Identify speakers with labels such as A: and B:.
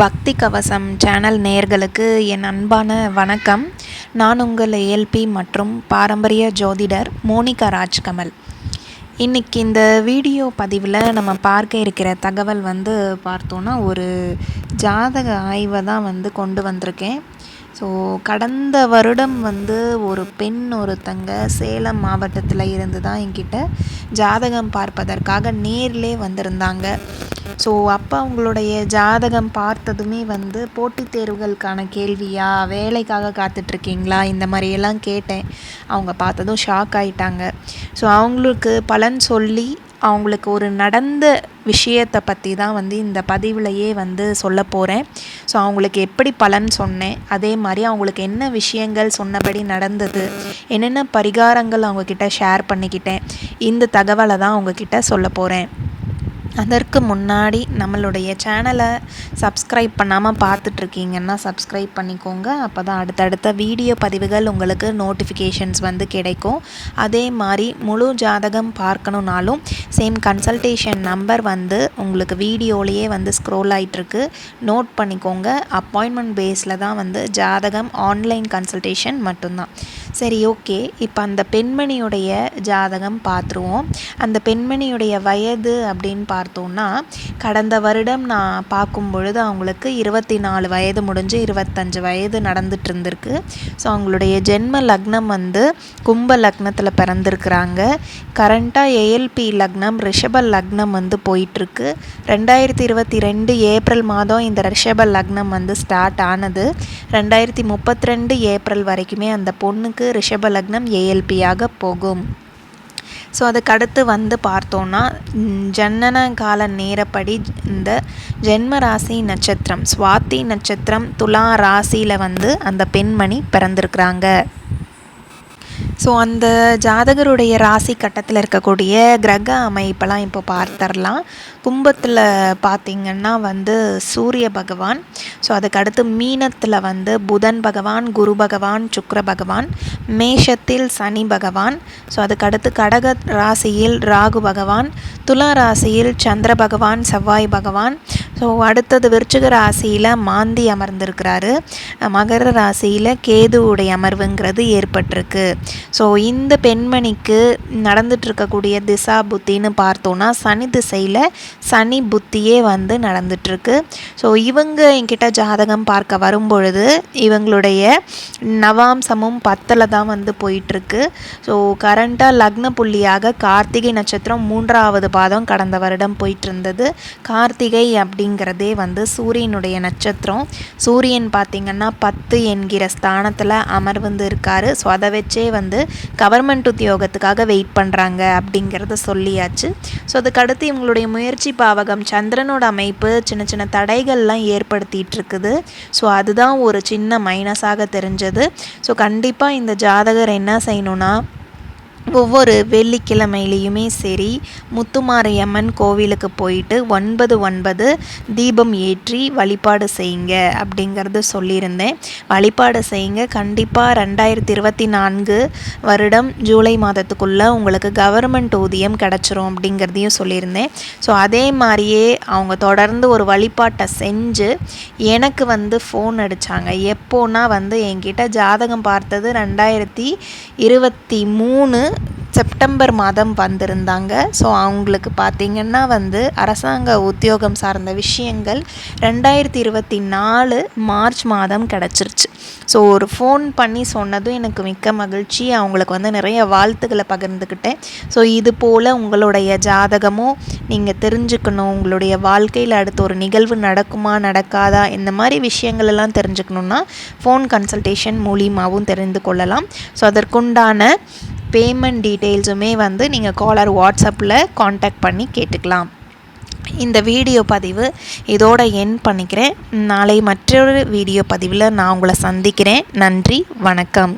A: பக்தி கவசம் சேனல் நேயர்களுக்கு என் அன்பான வணக்கம். நான் உங்கள் ஏஎல்பி மற்றும் பாரம்பரிய ஜோதிடர் மோனிகா ராஜ்கமல். இன்றைக்கி இந்த வீடியோ பதிவில் நம்ம பார்க்க இருக்கிற தகவல் வந்து பார்த்தோன்னா ஒரு ஜாதக ஆய்வை தான் வந்து கொண்டு வந்திருக்கேன். ஸோ கடந்த வருடம் வந்து ஒரு பெண் ஒருத்தங்க சேலம் மாவட்டத்தில் இருந்து தான் என்கிட்ட ஜாதகம் பார்ப்பதற்காக நேரிலே வந்திருந்தாங்க. ஸோ அப்போ அவங்களுடைய ஜாதகம் பார்த்ததுமே வந்து போட்டித் தேர்வுகளுக்கான கேள்வியா வேலைக்காக காத்துட்ருக்கீங்களா இந்த மாதிரியெல்லாம் கேட்டேன். அவங்க பார்த்ததும் ஷாக் ஆகிட்டாங்க ஸோ அவங்களுக்கு பலன் சொல்லி அவங்களுக்கு ஒரு நடந்த விஷயத்தை பற்றி தான் வந்து இந்த பதிவுலையே வந்து சொல்ல போகிறேன் ஸோ அவங்களுக்கு எப்படி பலன் சொன்னேன் அதே மாதிரி அவங்களுக்கு என்ன விஷயங்கள் சொன்னபடி நடந்தது என்னென்ன பரிகாரங்கள் அவங்கக்கிட்ட ஷேர் பண்ணிக்கிட்டேன் இந்த தகவலை தான் அவங்கக்கிட்ட சொல்ல போகிறேன் அதற்கு முன்னாடி நம்மளுடைய சேனலை சப்ஸ்கிரைப் பண்ணாமல் பார்த்துட்ருக்கீங்கன்னா சப்ஸ்கிரைப் பண்ணிக்கோங்க. அப்போ தான் அடுத்தடுத்த வீடியோ பதிவுகள் உங்களுக்கு நோட்டிஃபிகேஷன்ஸ் வந்து கிடைக்கும். அதே மாதிரி முழு ஜாதகம் பார்க்கணுன்னாலும் சேம் கன்சல்டேஷன் நம்பர் வந்து உங்களுக்கு வீடியோலேயே வந்து ஸ்க்ரோல் ஆகிட்டுருக்கு நோட் பண்ணிக்கோங்க. அப்பாயின்மெண்ட் பேஸில் தான் வந்து ஜாதகம் ஆன்லைன் கன்சல்டேஷன் மட்டும்தான். சரி ஓகே. இப்போ அந்த பெண்மணியுடைய ஜாதகம் பார்த்துருவோம் அந்த பெண்மணியுடைய வயது அப்படின்னு பார்த்தோன்னா கடந்த வருடம் நான் பார்க்கும் பொழுது அவங்களுக்கு இருபத்தி நாலு வயது முடிஞ்சு இருபத்தஞ்சு வயது நடந்துட்டு இருந்திருக்கு ஸோ அவங்களுடைய ஜென்ம லக்னம் வந்து கும்ப லக்னத்தில் பிறந்திருக்கிறாங்க. கரண்ட்டாக ஏஎல்பி லக்னம் ரிஷப லக்னம் வந்து போயிட்டுருக்கு. ரெண்டாயிரத்தி இருபத்தி ரெண்டு ஏப்ரல் மாதம் இந்த ரிஷப லக்னம் வந்து ஸ்டார்ட் ஆனது. ரெண்டாயிரத்தி முப்பத்தி ரெண்டு ஏப்ரல் வரைக்குமே அந்த பொண்ணுக்கு ரிஷப லக்னம் ஏஎல்பியாக போகும். ஸோ அதுக்கு அடுத்து வந்து பார்த்தோன்னா ஜன்னன கால நேரப்படி இந்த ஜென்ம ராசி நட்சத்திரம் சுவாதி நட்சத்திரம் துலா ராசியில் வந்து அந்த பெண்மணி பிறந்திருக்கிறாங்க. ஸோ அந்த ஜாதகருடைய ராசி கட்டத்தில் இருக்கக்கூடிய கிரக அமைப்பெல்லாம் இப்போ பார்த்துடலாம். கும்பத்தில் பார்த்திங்கன்னா வந்து சூரிய பகவான். ஸோ அதுக்கடுத்து மீனத்தில் வந்து புதன் பகவான் குரு பகவான் சுக்ர பகவான். மேஷத்தில் சனி பகவான். ஸோ அதுக்கடுத்து கடக ராசியில் ராகு பகவான். துலா ராசியில் சந்திர பகவான் செவ்வாய் பகவான். ஸோ அடுத்தது விருச்சிக ராசியில் மாந்தி அமர்ந்திருக்கிறாரு. மகர ராசியில் கேதுவுடைய அமர்வுங்கிறது ஏற்பட்டிருக்கு. ஸோ இந்த பெண்மணிக்கு நடந்துட்டுருக்கக்கூடிய திசா புத்தின்னு பார்த்தோன்னா சனி திசையில் சனி புத்தியே வந்து நடந்துட்டுருக்கு. ஸோ இவங்க என்கிட்ட ஜாதகம் பார்க்க வரும்பொழுது இவங்களுடைய நவாம்சமும் பத்தில் தான் வந்து போயிட்டுருக்கு. ஸோ கரண்ட்டாக லக்ன புள்ளியாக கார்த்திகை நட்சத்திரம் மூன்றாவது பாதம் கடந்த வருடம் போயிட்டு இருந்தது கார்த்திகை அப்படிங்கிறதே வந்து சூரியனுடைய நட்சத்திரம். சூரியன் பார்த்திங்கன்னா பத்து என்கிற ஸ்தானத்தில் அமர்ந்து இருக்கார். ஸோ அதை வச்சே வந்து கவர்மெண்ட் உத்தியோகத்துக்காக வெயிட் பண்ணுறாங்க அப்படிங்கிறத சொல்லியாச்சு. ஸோ அதுக்கடுத்து இவங்களுடைய முயற்சி பாவகம் சந்திரனோட அமைப்பு சின்ன சின்ன தடைகள்லாம் ஏற்படுத்திகிட்டு இருக்குது ஸோ அதுதான் ஒரு சின்ன மைனஸாக தெரிஞ்சது. ஸோ கண்டிப்பாக இந்த ஜாதகர் என்ன செய்யணுன்னா ஒவ்வொரு வெள்ளிக்கிழமையிலையுமே சரி முத்துமாரியம்மன் கோவிலுக்கு போயிட்டு ஒன்பது ஒன்பது தீபம் ஏற்றி வழிபாடு செய்யுங்க அப்படிங்கிறது சொல்லியிருந்தேன். வழிபாடு செய்யுங்க. கண்டிப்பாக ரெண்டாயிரத்தி இருபத்தி நான்கு வருடம் ஜூலை மாதத்துக்குள்ளே உங்களுக்கு கவர்மெண்ட் ஊதியம் கிடச்சிரும் அப்படிங்கிறதையும் சொல்லியிருந்தேன். ஸோ அதே மாதிரியே அவங்க தொடர்ந்து ஒரு வழிபாட்டை செஞ்சு எனக்கு வந்து ஃபோன் அடித்தாங்க எப்போன்னா வந்து என்கிட்ட ஜாதகம் பார்த்தது ரெண்டாயிரத்தி இருபத்தி மூணு செப்டம்பர் மாதம் வந்திருந்தாங்க. ஸோ அவங்களுக்கு பார்த்திங்கன்னா வந்து அரசாங்க உத்தியோகம் சார்ந்த விஷயங்கள் ரெண்டாயிரத்தி இருபத்தி நாலு மார்ச் மாதம் கிடச்சிருச்சு. ஸோ ஒரு ஃபோன் பண்ணி சொன்னதும் எனக்கு மிக்க மகிழ்ச்சி. அவங்களுக்கு வந்து நிறைய வாழ்த்துக்களை பகிர்ந்துக்கிட்டேன் ஸோ இது போல் உங்களுடைய ஜாதகமும் நீங்கள் தெரிஞ்சுக்கணும். உங்களுடைய வாழ்க்கையில் அடுத்த ஒரு நிகழ்வு நடக்குமா நடக்காதா இந்த மாதிரி விஷயங்கள் எல்லாம் தெரிஞ்சுக்கணுன்னா ஃபோன் கன்சல்டேஷன் மூலியமாகவும் தெரிந்து கொள்ளலாம். ஸோ அதற்குண்டான பேமெண்ட் டீட்டெயில்ஸுமே வந்து நீங்கள் காலர் வாட்ஸ்அப்பில் காண்டாக்ட் பண்ணி கேட்டுக்கலாம். இந்த வீடியோ பதிவு இதோட என் பண்ணிக்கிறேன். நாளை மற்றொரு வீடியோ பதிவில் நான் உங்களை சந்திக்கிறேன். நன்றி வணக்கம்.